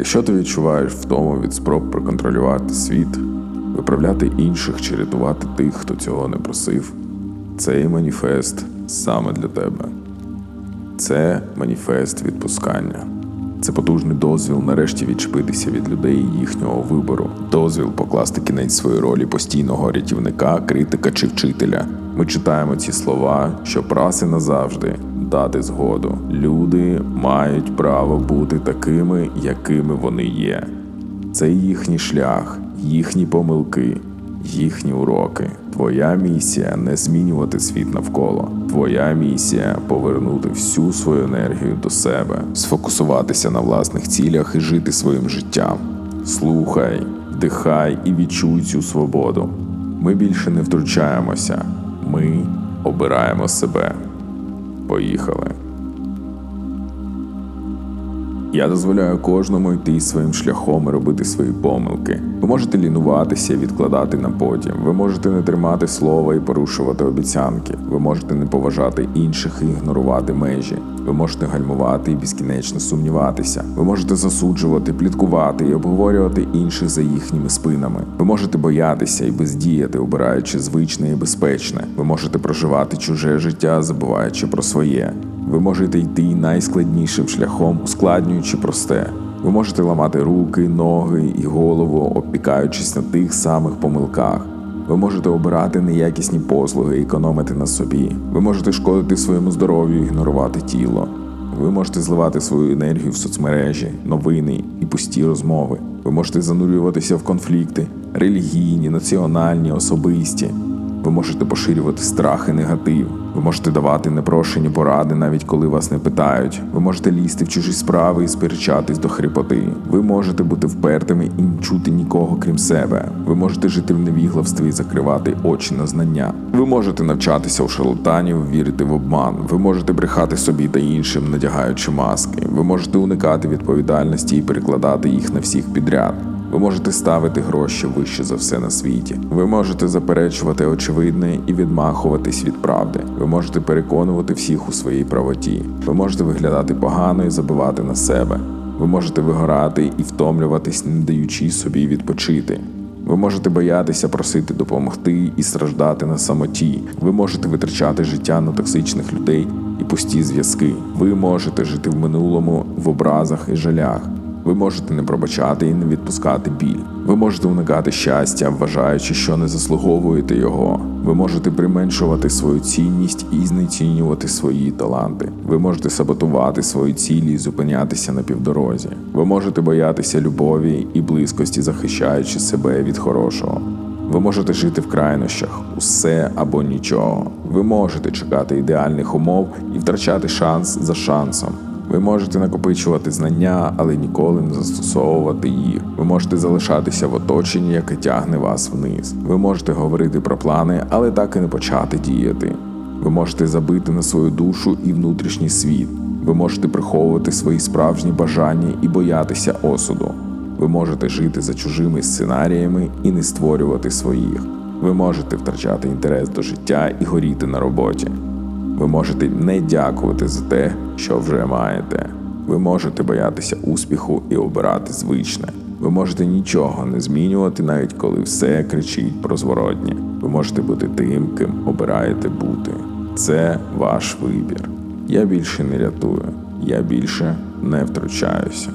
Якщо ти відчуваєш втому від спроб проконтролювати світ, виправляти інших чи рятувати тих, хто цього не просив, цей маніфест саме для тебе. Це маніфест відпускання. Це потужний дозвіл нарешті відчепитися від людей і їхнього вибору, дозвіл покласти кінець своїй ролі постійного рятівника, критика чи вчителя. Ми читаємо ці слова, щоб раз і назавжди дати згоду. Люди мають право бути такими, якими вони є. Це їхній шлях, їхні помилки, їхні уроки. Твоя місія не змінювати світ навколо. Твоя місія повернути всю свою енергію до себе, сфокусуватися на власних цілях і жити своїм життям. Слухай, вдихай і відчуй цю свободу. Ми більше не втручаємося. Ми обираємо себе. Поїхали. Я дозволяю кожному йти своїм шляхом і робити свої помилки. Ви можете лінуватися і відкладати на потім. Ви можете не тримати слова і порушувати обіцянки. Ви можете не поважати інших і ігнорувати межі. Ви можете гальмувати і безкінечно сумніватися. Ви можете засуджувати, пліткувати і обговорювати інших за їхніми спинами. Ви можете боятися і бездіяти, обираючи звичне і безпечне. Ви можете проживати чуже життя, забуваючи про своє. Ви можете йти найскладнішим шляхом, ускладнюючи просте. Ви можете ламати руки, ноги і голову, опікаючись на тих самих помилках. Ви можете обирати неякісні послуги економити на собі. Ви можете шкодити своєму здоров'ю, ігнорувати тіло. Ви можете зливати свою енергію в соцмережі, новини і пусті розмови. Ви можете занурюватися в конфлікти, релігійні, національні, особисті. Ви можете поширювати страх і негатив. Ви можете давати непрошені поради, навіть коли вас не питають. Ви можете лізти в чужі справи і сперечатись до хрипоти. Ви можете бути впертими і не чути нікого крім себе. Ви можете жити в невіглавстві і закривати очі на знання. Ви можете навчатися у шарлатанів, вірити в обман. Ви можете брехати собі та іншим, надягаючи маски. Ви можете уникати відповідальності і перекладати їх на всіх підряд. Ви можете ставити гроші вище за все на світі. Ви можете заперечувати очевидне і відмахуватись від правди. Ви можете переконувати всіх у своїй правоті. Ви можете виглядати погано і забивати на себе. Ви можете вигорати і втомлюватись, не даючи собі відпочити. Ви можете боятися просити допомогти і страждати на самоті. Ви можете витрачати життя на токсичних людей і пусті зв'язки. Ви можете жити в минулому в образах і жалях. Ви можете не пробачати і не відпускати біль. Ви можете уникати щастя, вважаючи, що не заслуговуєте його. Ви можете применшувати свою цінність і знецінювати свої таланти. Ви можете саботувати свої цілі і зупинятися на півдорозі. Ви можете боятися любові і близькості, захищаючи себе від хорошого. Ви можете жити в крайнощах усе або нічого. Ви можете чекати ідеальних умов і втрачати шанс за шансом. Ви можете накопичувати знання, але ніколи не застосовувати їх. Ви можете залишатися в оточенні, яке тягне вас вниз. Ви можете говорити про плани, але так і не почати діяти. Ви можете забити на свою душу і внутрішній світ. Ви можете приховувати свої справжні бажання і боятися осуду. Ви можете жити за чужими сценаріями і не створювати своїх. Ви можете втрачати інтерес до життя і горіти на роботі. Ви можете не дякувати за те, що вже маєте. Ви можете боятися успіху і обирати звичне. Ви можете нічого не змінювати, навіть коли все кричить про зворотнє. Ви можете бути тим, ким обираєте бути. Це ваш вибір. Я більше не рятую, я більше не втручаюся.